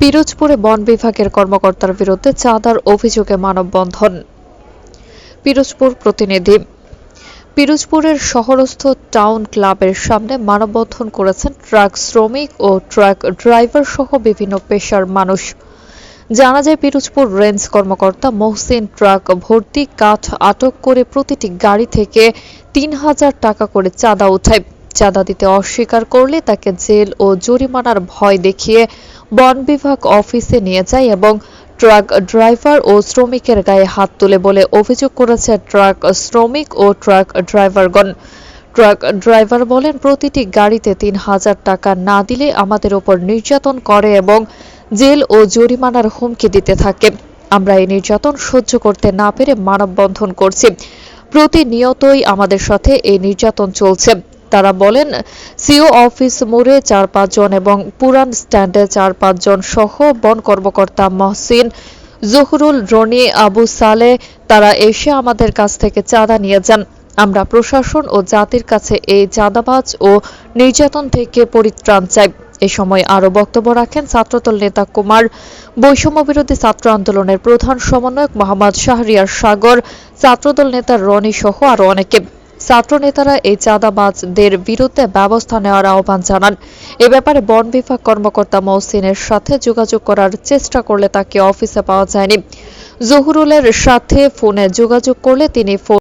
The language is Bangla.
পিরোজপুরে বন বিভাগের কর্মকর্তার বিরুদ্ধে চাঁদার অভিযোগে মানববন্ধন। পিরোজপুর প্রতিনিধি, পিরোজপুরের শহরস্থ টাউন ক্লাবের সামনে মানববন্ধন করেছেন ট্রাক শ্রমিক ও ট্রাক ড্রাইভার সহ বিভিন্ন পেশার মানুষ। জানা যায়, পিরোজপুর রেঞ্জ কর্মকর্তা মহসিন ট্রাক ভর্তি কাঠ আটক করে প্রতিটি গাড়ি থেকে তিন হাজার টাকা করে চাঁদা উঠায়। চাঁদা দিতে অস্বীকার করলে তাকে জেল ও জরিমানার ভয় দেখিয়ে বন বিভাগ অফিসে নিয়ে যায় এবং ট্রাক ড্রাইভার ও শ্রমিকের গায়ে হাত তুলে বলে অভিযোগ করেছে ট্রাক শ্রমিক ও ট্রাক ড্রাইভারগণ। ট্রাক ড্রাইভার বলেন, প্রতিটি গাড়িতে তিন হাজার টাকা না দিলে আমাদের ওপর নির্যাতন করে এবং জেল ও জরিমানার হুমকি দিতে থাকে। আমরা এই নির্যাতন সহ্য করতে না পেরে মানববন্ধন করছি। প্রতিনিয়তই আমাদের সাথে এই নির্যাতন চলছে। তারা বলেন, সিও অফিস মোড়ে চার পাঁচজন এবং পুরান স্ট্যান্ডে চার পাঁচজন সহ বন কর্মকর্তা মহসিন জহুরুল রনি আবু সালে তারা এসে আমাদের কাছ থেকে চাঁদা নিয়ে যান। আমরা প্রশাসন ও জাতির কাছে এই চাঁদাবাজ ও নির্যাতন থেকে পরিত্রাণ চাই। এ সময় আরও বক্তব্য রাখেন ছাত্রদল নেতা কুমার। বৈষম্য বিরোধী ছাত্র আন্দোলনের প্রধান সমন্বয়ক মোহাম্মদ শাহরিয়ার সাগর, ছাত্রদল নেতা রনি সহ আরও অনেকে। ছাত্র নেতারা এই চাঁদাবাজদের বিরুদ্ধে ব্যবস্থা নেওয়ার আহ্বান জানান। এ ব্যাপারে বন বিভাগ কর্মকর্তা মহসিনের সাথে যোগাযোগ করার চেষ্টা করলে তাকে অফিসে পাওয়া যায়নি। জহুরুলের সাথে ফোনে যোগাযোগ করলে তিনি ফোন